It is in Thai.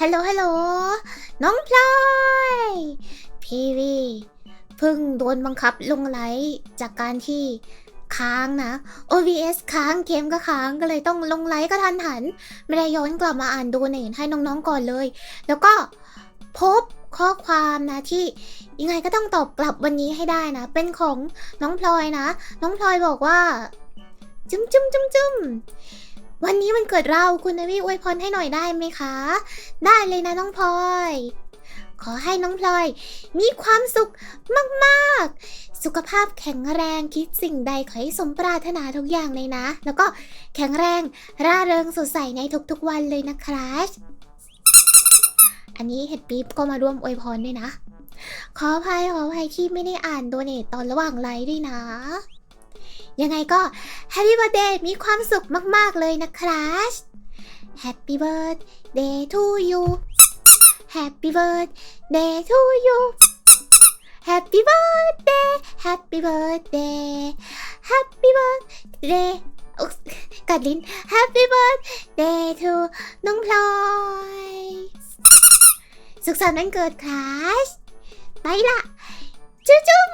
ฮัลโหลฮัลโหลน้องพลอยพี่วีเพิ่งโดนบังคับลงไลฟ์จากการที่ค้างนะ OBS ค้างเกมก็ค้างก็เลยต้องลงไลฟ์ก็ทันหัน ไม่ได้ย้อนกลับมาอ่านดูเนทให้น้องๆก่อนเลย แล้วก็พบข้อความนะที่ยังไงก็ต้องตอบกลับวันนี้ให้ได้นะ เป็นของน้องพลอยนะ น้องพลอยบอกว่า จุ้มจุ้มจุ้มจุ้ม วันนี้มันเกิดเราคุณนวีอวยพรให้หน่อยได้ไหมคะ ได้เลยนะน้องพลอย ขอให้น้องพลอย มีความสุขมากๆ สุขภาพแข็งแรงคิดสิ่งใดขอให้สมปรารถนาทุกอย่างเลยนะ แล้วก็แข็งแรงร่าเริงสดใสในทุกๆวันเลยนะครับอันนี้เห็ดปี๊บก็มาร่วมอวยพรด้วยนะ ขออภัยขออภัยที่ไม่ได้อ่านโดเนตตอนระหว่างไลฟ์ด้วยนะ ยังไงก็ Happy Birthday มีความสุขมาก ๆ เลยนะครับ Happy Birthday to you Happy Birthday to you Happy Birthday Happy Birthday Happy Birthday อุ๊ยกัดลิ้น Happy Birthday to น้องพลอย สุขสันต์วันเกิดครับไปละจุ๊จุ๊ม